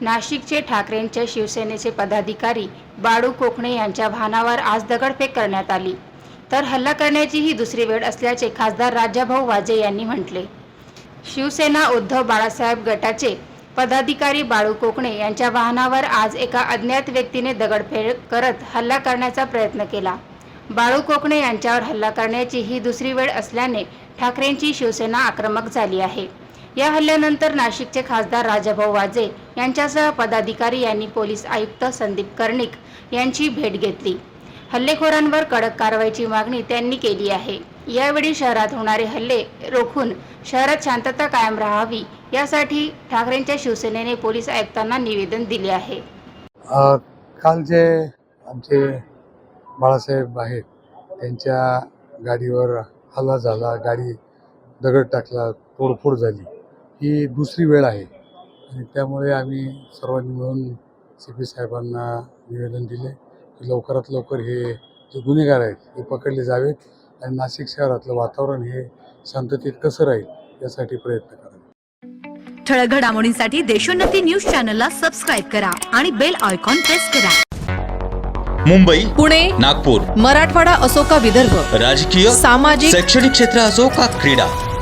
नाशिकचे ठाकरेंचे शिवसेनेचे पदाधिकारी बाळू कोकणे यांच्या वाहनावर आज दगडफेक करण्यात आली. तर हल्ला करण्याची ही दुसरी वेळ असल्याचे खासदार राजाभाऊ वाजे यांनी म्हटले. शिवसेना उद्धव बाळासाहेब गटाचे पदाधिकारी बाळू कोकणे यांच्या वाहनावर आज एका अज्ञात व्यक्तीने दगडफेक करत हल्ला करण्याचा प्रयत्न केला. बाळू कोकणे यांच्यावर हल्ला करण्याची ही दुसरी वेळ असल्याने ठाकरेंची शिवसेना आक्रमक झाली आहे. या हल्ल्यानंतर नाशिकचे खासदार राजाभाऊ वाजे यांच्यासह पदाधिकारी यांनी पोलीस आयुक्त संदीप कर्णिक यांची भेट घेतली. हल्लेखोरांवर कडक कारवाईची मागणी त्यांनी केली आहे. यावेळी शहरात होणारे हल्ले रोखून शहरात शांतता कायम राहावी यासाठी ठाकरेंच्या शिवसेनेने पोलीस आयुक्तांना निवेदन दिले आहे. काल जे आमचे बाळासाहेब आहेत त्यांच्या गाडीवर हल्ला झाला गाडी दगड टाकला तोडफोड झाली. ही दुसरी वेळ आहे. आणि त्यामुळे आम्ही सर्वांनी मिळून सी पी साहेबांना निवेदन दिले की लवकरात लवकर हे जे गुन्हेगार आहेत हे पकडले जावेत आणि नाशिक शहरातलं वातावरण हे शांततेत कसं राहील यासाठी प्रयत्न करावे. ठळक घडामोडींसाठी देशोन्नती न्यूज चॅनलला सबस्क्राईब करा आणि बेल आयकॉन प्रेस करा. मुंबई पुणे नागपूर मराठवाडा असो का विदर्भ राजकीय सामाजिक शैक्षणिक क्षेत्र असो का क्रीडा